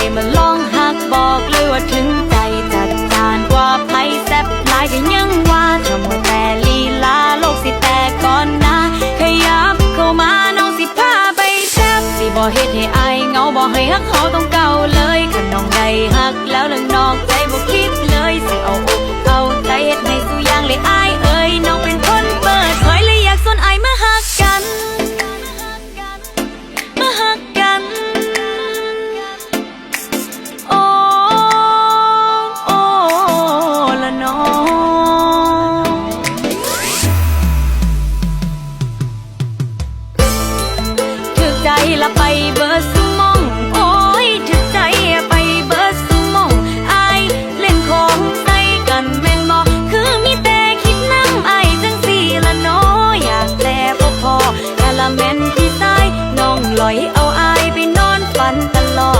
ได้มาลองหักบอกเลยว่าถึงใจจัดจานกว่าไผแซ่บหลายก็ยังว่าทำว่าแต่ลีลาโลกสิแต่ก่อนนะขยับเข้ามาน้องสิพาไปแซ่บสิบ่เฮ็ดให้อายเหงาบ่ให้ฮักเขาต้องการ ละไปเบอร์สมอง โอ้ยจิตใจไปเบอร์สมองอเล่นของใส่กันแม่นมอคือมีแต่คิดน้ำอจังสีละน้ออยากแต่พอพอกะละแม่นที่ซ้าน้องลอยเอาไอไปนอนฝันตลอด